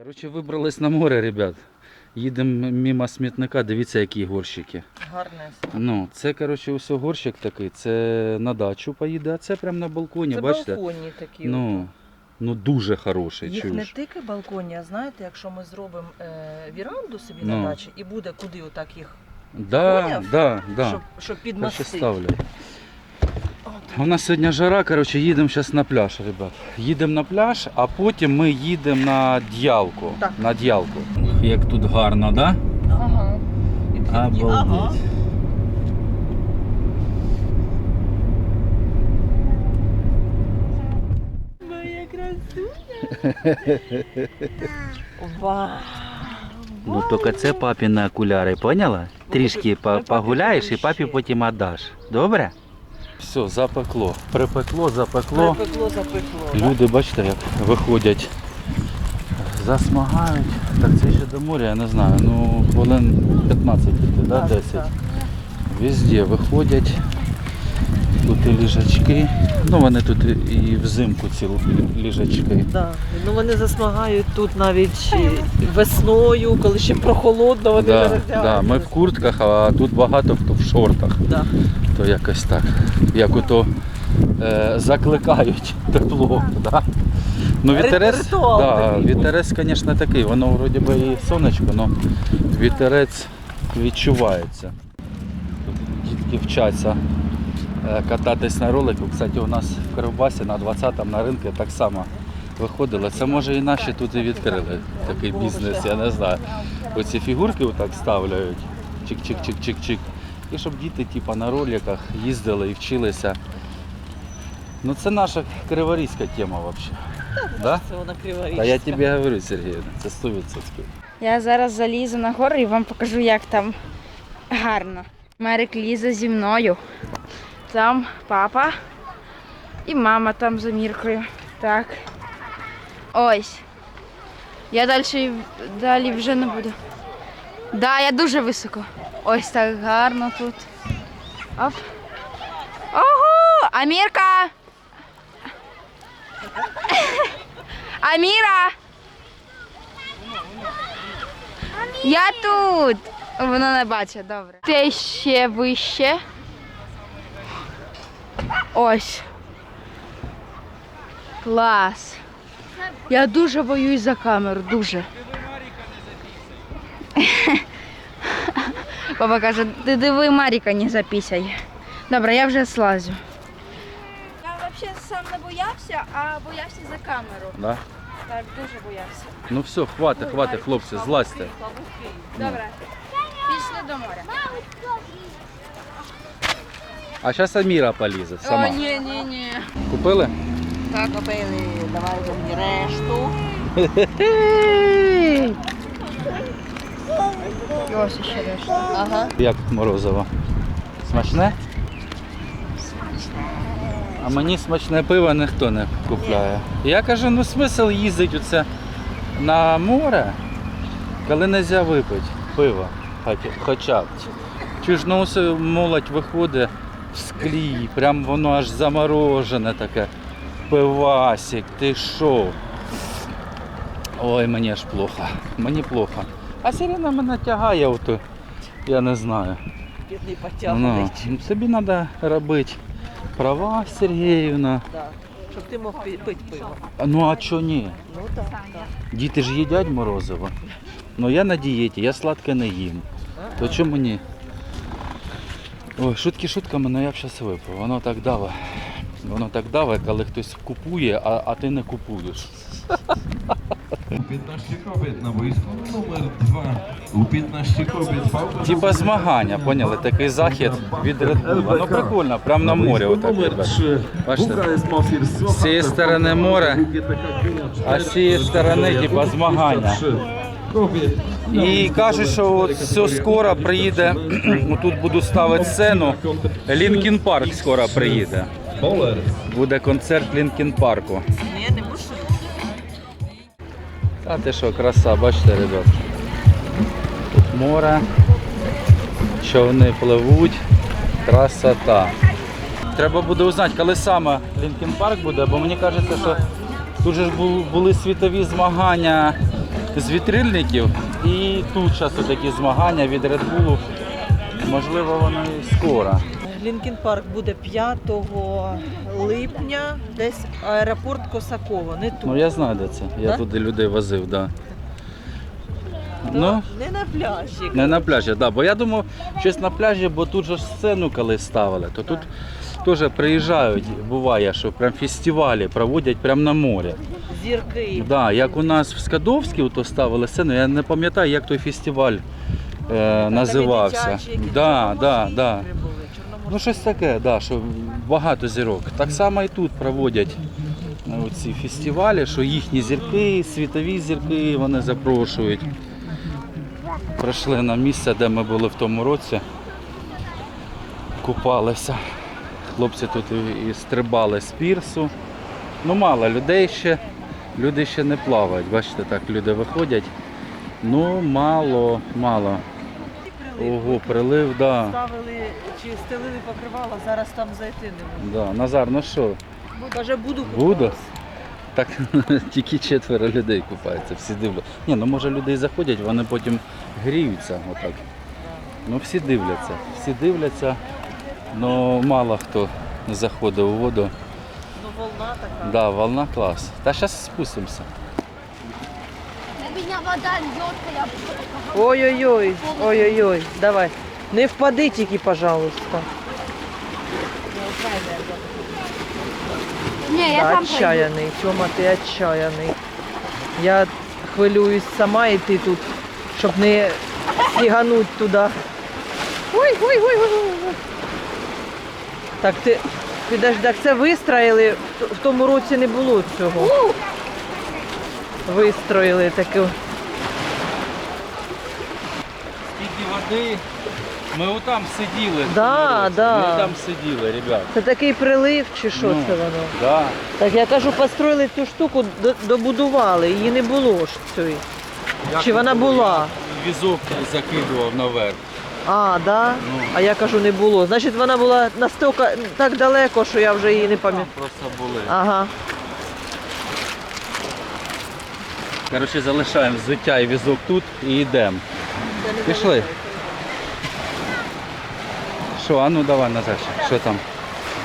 Коротше, вибрались на море, ребят. Їдемо мимо смітника, дивіться, які горщики. Гарне. Ну, це, коротше, ось горщик такий, це на дачу поїде, а це прямо на балконі, Це бачите? балконні такі. Ну, ну дуже хороший, Їх не тільки балконні, а знаєте, якщо ми зробимо е, віранду собі Ну. на дачі і буде куди отак їх, Да, Поняв? да, да. щоб, щоб підмастити. У нас сьогодні жара, коротше, їдемо зараз на пляж, ребят. Їдемо на пляж, а потім ми їдемо на д'ялку. Так. На д'ялку. Як тут гарно, да? Ага. Обалдеть. Моя красуня. Вау. Ну тільки це папіні окуляри, поняла? Трішки по- погуляєш і папі потім віддаш. Добре? Все, запекло. Припекло, запекло. Припекло, запекло. Люди, бачите, як виходять, засмагають. Так це ще до моря, я не знаю. Ну, хвилин 15 піти, да, Так, 10. так. Везде виходять. Тут і ліжачки. Ну вони тут і- взимку ці ліжачки. Да. Ну вони засмагають тут навіть весною, коли ще прохолодно, вони Да, да, ми в куртках, а тут багато хто в шортах. Да. То якось так. Як ото е, закликають тепло. Да? Ну, вітерець, да, вітерець, звісно, такий. Воно вроді би і сонечко, але вітерець відчувається. Тут дітки вчаться кататись на ролику. Кстати, у нас в Кривбасі на 20-му на ринку так само виходили. Це може і наші тут і відкрили такий бізнес, я не знаю. Оці фігурки отак ставляють. Чик-чик-чик-чик-чик. І щоб діти типа, на роликах їздили і вчилися. Ну це наша криворізька тема взагалі. Да? Це вона Та я тобі говорю, Сергій, це 100%. Я зараз залізу на гору і вам покажу, як там гарно. Мерик лізе зі мною. Там папа і мама там за міркою. Так. Ось. Я далі, далі вже не буду. Да, я дуже високо. Ось так гарно тут. Оп. Ого! Амірка! Аміра! Я тут. Вона не бачить, добре. Це ще вище. Ось. Клас. Я дуже боюсь за камеру, дуже. Папа каже, ти диви Маріка не запісяй. Добре, я вже слазю. Я взагалі сам не боявся, а боявся за камеру. Да? Так, дуже боявся. Ну все, хватить, хватить, хлопці, злазьте. Добре. Пішли до моря. А зараз Аміра полізе сама. О, ні, ні, ні. Купили? Так, купили, давай мені решту. Ось ще решта. Ага. Як морозиво? Смачне? А мені смачне пиво ніхто не купляє. Я кажу, ну смисл їздити оце на море, коли не можна випити пиво. Хоча б. Чи ж ну молодь виходить в склі, прям воно аж заморожене таке. Пивасик, ти що? Ой, мені аж плохо. Мені плохо. А Сирена мене тягає, ото, я не знаю. Бідний Ну, собі треба робити права, Сергіївна. Да. Щоб ти мог пити пиво. Ну а чого ні? Ну так, так. Діти ж їдять морозиво. Ну я на дієті, я сладке не їм. То чому ні? Ой, шутки шутками, але я б зараз випив. Воно так даве. Воно так даве, коли хтось купує, а, а ти не купуєш. У 15 kobiet na boisku numer 2. U 15 kobiet. Типа змагання, поняли? Такий захід від Red Bull. Ну прикольно, прямо на морі отак. Numer ребят. 3. Бачите? З цієї сторони море, а з цієї сторони типа змагання. І кажуть, що от все скоро приїде. Тут буду ставити сцену. Лінкін Парк скоро приїде. Буде концерт Лінкін Парку. Ну я. А ти що, краса, бачите, ребят. Тут море, човни пливуть, красота. Треба буде узнати, коли саме Лінкін Парк буде, бо мені кажеться, що тут же ж були світові змагання з вітрильників. І тут зараз такі змагання від Red Bull. Можливо, воно і скоро. Лінкін парк буде 5 липня, десь аеропорт Косаково, не тут. Ну я знаю, де це. Я Да? туди людей возив, так. Да. Ну, Не на пляжі. не на пляжі, да. бо я думав, щось на пляжі, бо тут же ж сцену коли ставили, то тут теж приїжджають, буває, що прям фестивалі проводять прямо на морі. Зірки. Да, як у нас в Скадовській ото ставили сцену, я не пам'ятаю, як той фестиваль е, називався. Дитячі, які Да, да, Чорноморські да. ігри були, Чорноморські. Ну щось таке, да, що багато зірок. Так само і тут проводять е, фестивалі, що їхні зірки, світові зірки вони запрошують. Прийшли на місце, де ми були в тому році, купалися. Хлопці тут і, стрибали з пірсу. Ну мало людей ще, люди ще не плавають. Бачите, так люди виходять. Ну мало, мало. Ого, прилив, да. Ставили чи стелили покривало, зараз там зайти не можна. Да. Назар, ну що? Каже, буду Буду? Так тільки четверо людей купаються, всі дивляться. Ні, ну може людей заходять, вони потім гріються отак. Ну всі дивляться, всі дивляться, але мало хто заходить у воду. Ну волна така. Да, волна клас. Та зараз спустимося. На меня вода льется, я Ой-ой-ой, ой-ой-ой, давай. Не впади тільки, пожалуйста. Не, я Да, сам пройду. отчаяний, Тьома, ти отчаяний. Я хвилююсь сама йти тут, щоб не сігануть туди. Ой, ой, ой, ой, ой. ой. Так ти підожди, так це вистроїли. В тому році не було цього. Вистроїли таке. Скільки води. Ми отам сиділи. Да, да. Ми там сиділи, ребят. Це такий прилив чи що Ну. це воно? Да. Так я кажу, построїли цю штуку, добудували, її не було ж цієї. Чи вона була? Візок закидував наверх. А, да? Ну. А я кажу, не було. Значить, вона була настільки так далеко, що я вже її не Там пам'ятаю. просто були. Ага. Коротше, залишаємо взуття і візок тут і йдемо. Пішли. Що, а ну давай назад. Що там?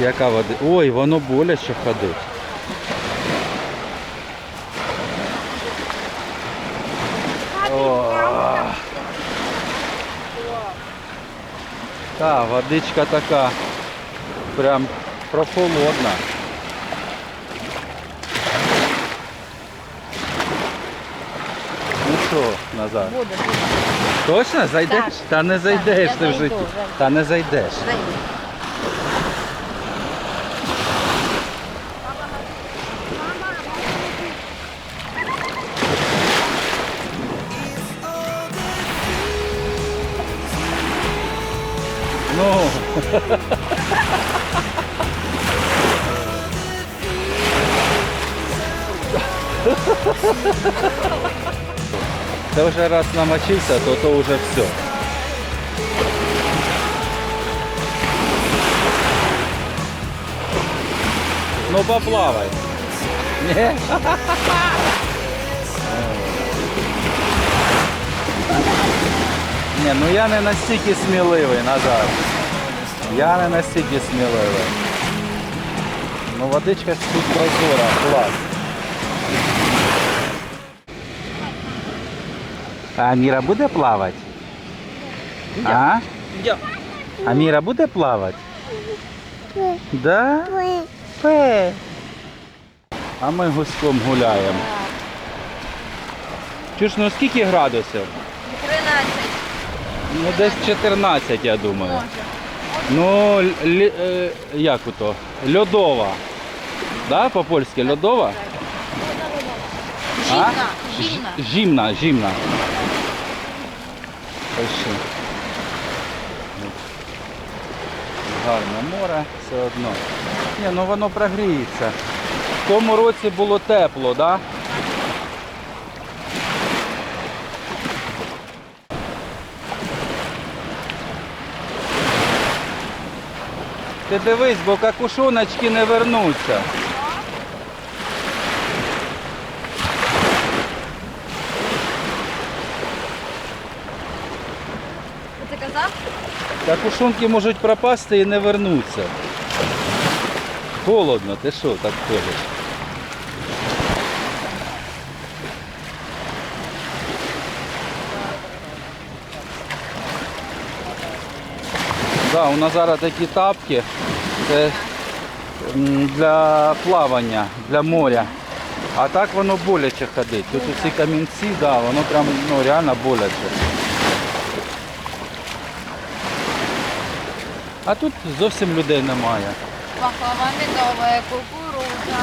Яка вода? Ой, воно боляче ходить. Та, водичка така прям прохолодна. Ну що, назад? Точно зайдеш? Та не зайдеш я ти в зайду, житті. зайду. Та не зайдеш. Ну. Це вже раз намочився, то то вже все. Ну поплавай. Ні? Ні, ну я не настільки сміливий, Назар. Я не настільки сміливий. Ну водичка ж тут прозора, клас. А Міра буде плавати? А? Я. А Міра буде плавати? Да? Пе. А ми гуськом гуляємо. Чуєш, ну скільки градусів? 13. Ну десь 14, я думаю. Ну, лі- е, як ото? Льодова. Да, по-польськи льодова? Зимна, Ж- Жімна, жімна. Пиши. Гарне море все одно. Ні, ну воно прогріється. В тому році було тепло, так? Да? Ти дивись, бо какушоночки не вернуться. Ти казав? Какушонки можуть пропасти і не вернуться. Холодно, ти що так ходиш? Да, у Назара такі тапки. Це для плавання, для моря. А так воно боляче ходить. Тут усі камінці, да, воно прям ну, реально боляче. А тут зовсім людей немає. Пахлава медовая, кукуруза.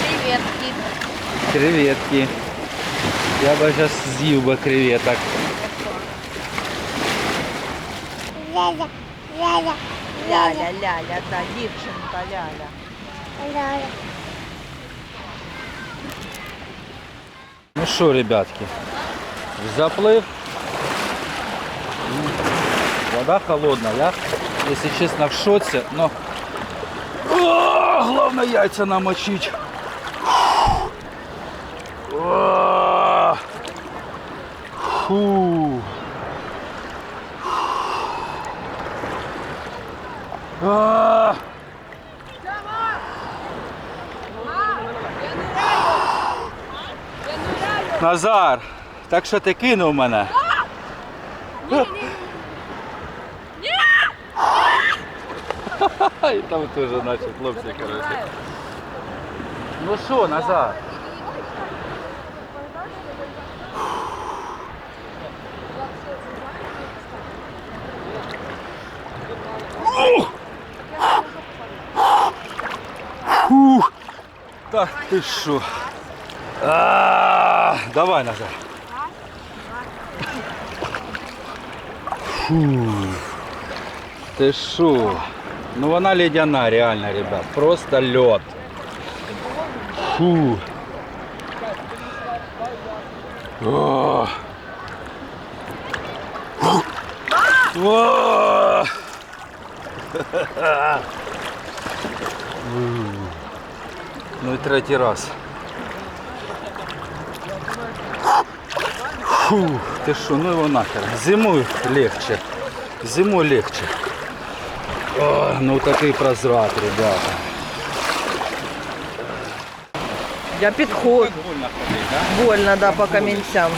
Креветки. Креветки. Я би зараз з'їв би креветок. Ляля, ляля, та дівчинка, ляля. Ну що, ребятки, заплив. Ну, Вода холодна, я, если честно, в шоці, но О, главное яйця намочить. Фу. Назар, так що ти кинув мене? І там теж наші хлопці, коротше. Ну що, Назар? Фух. Та ти що? А, Давай, Назар. Фу. Ти що? Ну вона ледяна, реально, ребят. Просто лед. Фу. О. О. Ну і третій раз. Фу, ти що, ну його нахер. Зимою легче. Зимою легче. О, ну такий прозрак, ребята. Я підходжу. Больно да? Больно, да, по камінцям.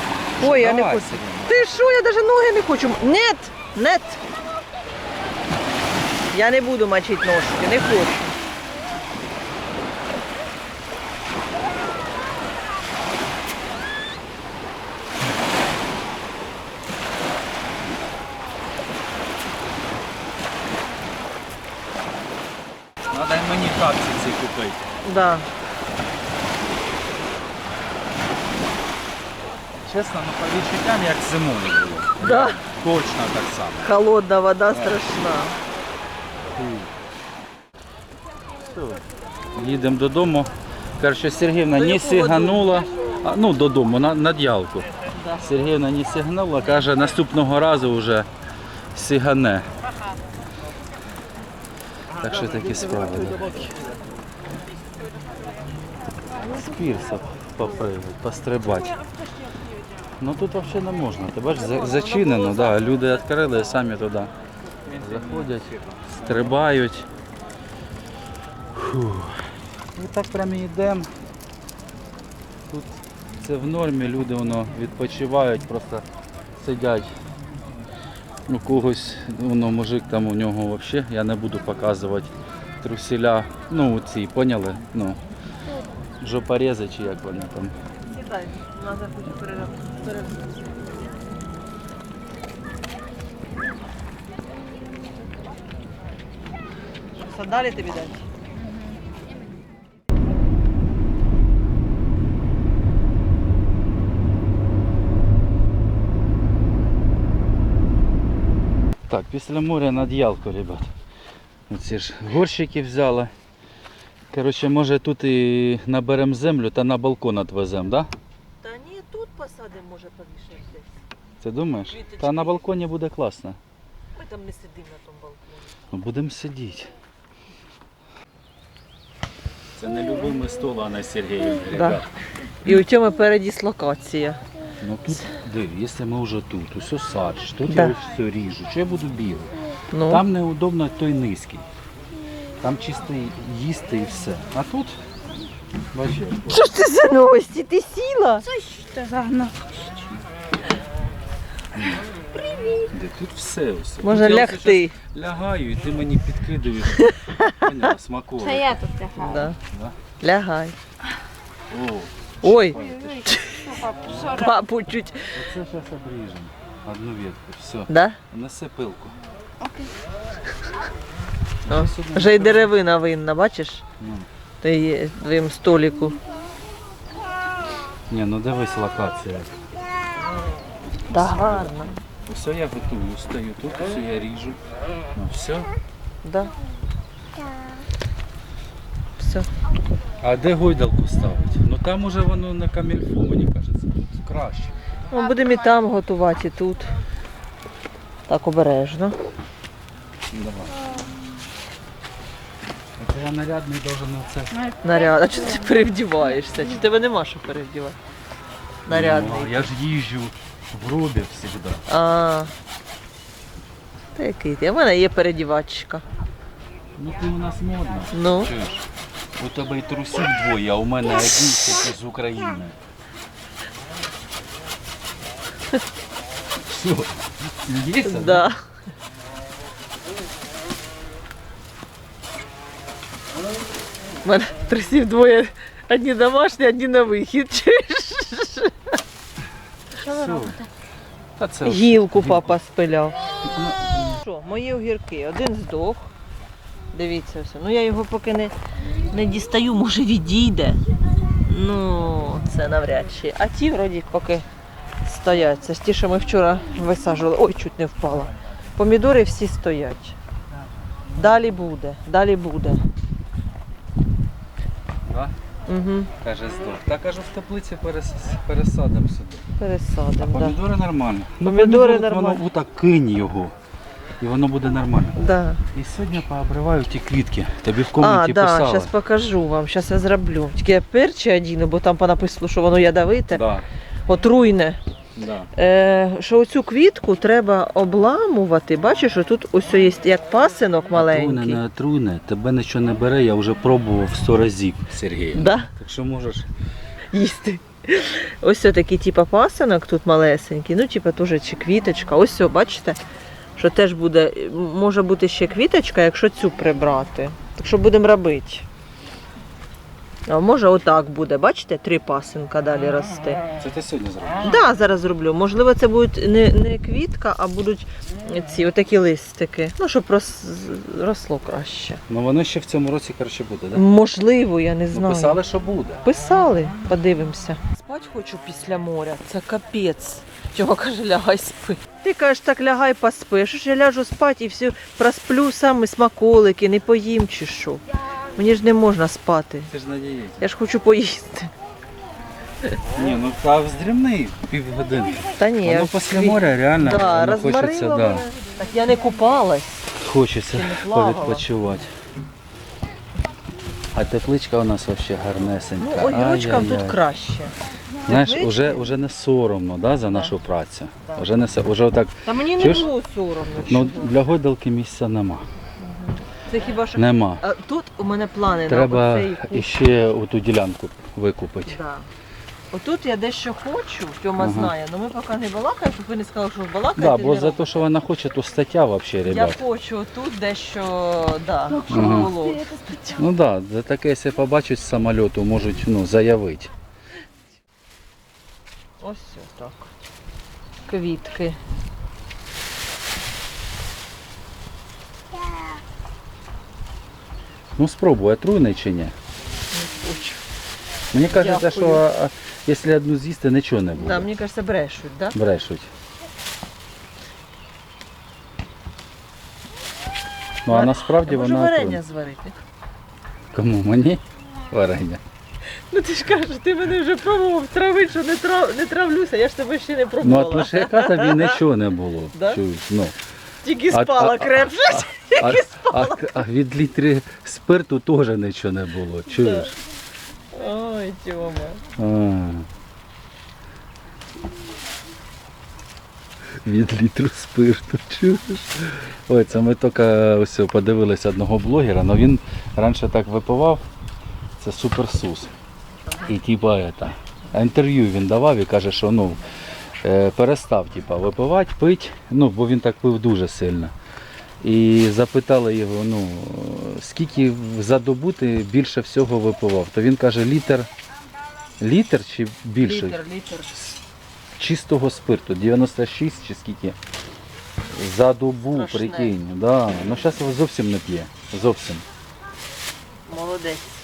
Ой, я не хочу. Ти що, я навіть ноги не хочу. Нет, нет. Я не буду мочити ножки, не хочу. Надо й мені капці ці. Да. Чесно, ну по відчуттям як зимою було. Да. Точно так само. Холодна вода страшна. Їдемо додому. Короче, Сергіївна не сиганула. А, ну, додому, на, на ділку. Да. Сергіївна не сигнула, каже, наступного разу вже сигане. Так що такі справи. З пірса попригати, пострибати. Ну тут взагалі не можна. Ти бачиш, зачинено, да. люди відкрили і самі туди заходять, стрибають. І так прямо йдемо. Тут це в нормі, люди воно відпочивають, просто сидять. У когось, воно мужик там у нього взагалі, я не буду показувати трусіля, ну ці, поняли? Ну, жопорези чи як вони там. Сідай, Назар хоче перервати. Що, далі тобі дати? Так, після моря над ялку, ребят. Оці ж горщики взяли. Коротше, може тут і наберемо землю та на балкон відвеземо, да? Та ні, тут посадимо, може повішати десь. Ти думаєш? Квіточки. Та на балконі буде класно. Ми там не сидимо на тому балконі. Ну, будемо сидіти. Це не любимий стол, а на Сергіївні, Да. І у цьому передіслокація. Ну тут, диви, якщо ми вже тут, усе садиш, тут Да. я все ріжу, що я буду бігати? Ну, Там неудобно той низький. Там чисто їсти і все. А тут, бачиш, що ж це за новості? Ти сіла? Та загнав. де тут все ось. Можна Тут лягти. Лягаю, і ти мені підкидуєш. Смаколик. Це я тут лягаю. Да. Да? Лягай. О, Ой, Що, папу, чуть. оце зараз обріжемо. Одну ветку, все. Да? Неси пилку. О, вже й деревина винна, бачиш? Ну. Ти є твоїм століку. Ні, ну дивись локація. Да, гарно. Все я готую, стою тут, все я ріжу. Ну все. Да. Все. А де гойдалку ставити? Ну там уже воно на камільфу, мені кажеться, тут краще. Ну, будемо і там готувати, і тут. Так обережно. Давай. Це я нарядний должен оце. Наряд. А чого ти перевдіваєшся? Чи тебе нема що перевдівати? Нарядний. Ну, я ж їжджу в робі завжди. А. Та який ти? У мене є передівачка. Ну ти у нас модна. Ну. Чуєш? У тебе і трусів двоє, а у мене один тільки з України. Що? Смієшся? Да. У мене трусів двоє. Одні домашні, одні на вихід. Все. Та це Гілку папа спиляв. Ну, Що, мої огірки, один здох. Дивіться все. Ну я його поки не, не дістаю, може відійде. Ну, це навряд чи. А ті вроді поки стоять. Це ж ті, що ми вчора висаджували. Ой, чуть не впала. Помідори всі стоять. Далі буде, далі буде. Угу. Каже здох. Та кажу, в теплиці перес... пересадимо сюди. А помідори Да. помідори нормально. Ну, Помідори от нормально. Воно отак кинь його. І воно буде нормально. Да. І сьогодні пообриваю ті квітки. Тобі в А, комнаті да, писали. зараз покажу вам. Зараз я зроблю. Тільки я перчі одіну, бо там понаписано, що воно ядовите, Да, отруйне. Да. Е, що оцю квітку треба обламувати. Бачиш, що тут ось є як пасинок Отруйне, маленький. не отруйне, тебе нічого не бере, я вже пробував сто разів, Сергій. Да? Так що можеш. Їсти. Ось ось такий типу пасинок тут малесенький, ну типу теж чи квіточка. Ось все, бачите, що теж буде, може бути ще квіточка, якщо цю прибрати. Так що будемо робити. А може отак буде, бачите, три пасинка далі рости. Це ти сьогодні зробиш? Так, да, зараз зроблю. Можливо, це будуть не, не квітка, а будуть ці отакі листики. Ну, щоб рос, росло краще. Ну воно ще в цьому році коротше буде, так? Да? Можливо, я не Ну, знаю. писали, що буде. Писали, подивимося. Спать хочу після моря. Це капець. Чого каже, лягай спи. Ти кажеш, так лягай поспи. Що ж я ляжу спати і все просплю саме смаколики, не поїм чи що. Мені ж не можна спати. Ти ж на дієті. Я ж хочу поїсти. Ні, ну та вздрімний півгодини. Та ні, я Воно ж після свій- моря реально Да, воно розморила хочеться, да. мене. Так я не купалась. хочеться не плавала. повідпочивати. А тепличка у нас взагалі гарнесенька. Ну, огірочкам тут Ай-яй-яй. краще. Знаєш, Теплички? уже, уже не соромно да, за нашу працю. Уже не со- уже. Та мені не Чуєш? було соромно. Ну, для гойдалки місця нема. Це хіба що. Нема. А тут у мене плани Треба на оцей кут. іще оту ділянку викупити. Да. Отут я дещо хочу, Тьома Ага. знає, але ми поки не балакаємо, щоб ви не сказали, що ви балакаєте. Да, бо не за те, що вона хоче, то стаття взагалі, Я ребят. хочу тут дещо, да, щоб Ага. було. Ну так, да, за таке, якщо побачать з самольоту, можуть ну, заявити. Ось так. Квітки. Ну спробуй, отруйний чи ні. Не хочу. Мені кажеться, що а, якщо одну з'їсти, нічого не буде. Да, мені кажеться, брешуть, да? Брешуть. Ну а насправді може вона варення отруйна. зварити? Кому? Мені? Варення. Ну ти ж кажеш, ти мене вже пробував травити, що не, трав, не травлюся, я ж тебе ще не Ну пробувала. от лише яка тобі нічого не було. Да? Чуєш? Ну. Тільки спала а- крепше. А, а, а від літри спирту теж нічого не було. Чуєш? Ой, Тьома. Від літру спирту. Чуєш? Ой, це ми тільки ось подивилися одного блогера, але він раніше так випивав. Це суперсус. І типа это, інтерв'ю він давав і каже, що ну, перестав типа, випивати, пити, ну, бо він так пив дуже сильно. І запитали його, ну, скільки за добу ти більше всього випивав. То він каже, літр, літр чи більше? Літр, літр. чистого спирту, 96 чи скільки. За добу, Страшне. прикинь. Да. Ну зараз його зовсім не п'є. Зовсім. Молодець.